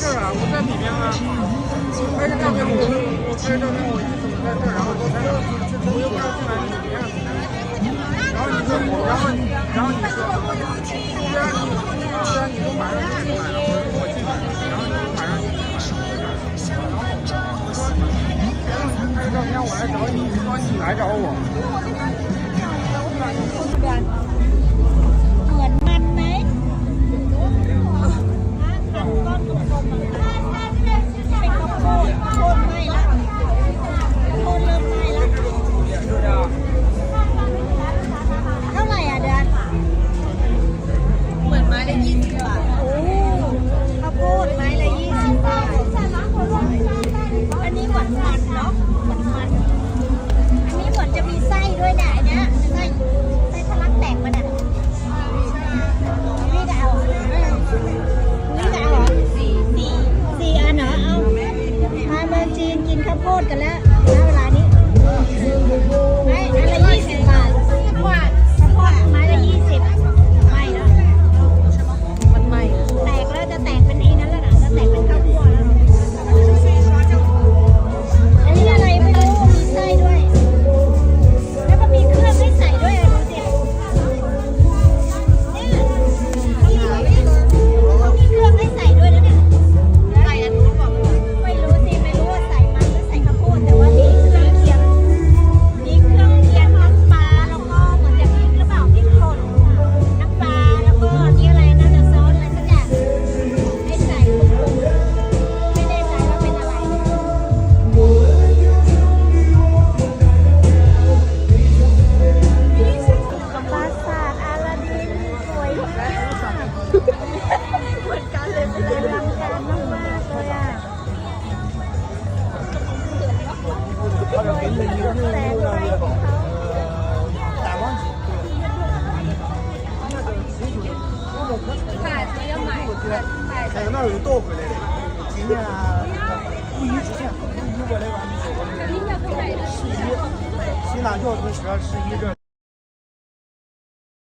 这儿啊，我在里面啊。拍照片，我我拍照片，我一直怎么在这儿？然后我又不知道进来你怎么样。然后你说，然后然后你说，既然你既然你都马上去买，然后我我进，然后你马上去买。然后你说，拍照片我来找你，你说你来找我。我这边。 ษกันแล้ว 还有门又倒回来的？今年五一之前，五一我来吧。十一，新大教同学十一这。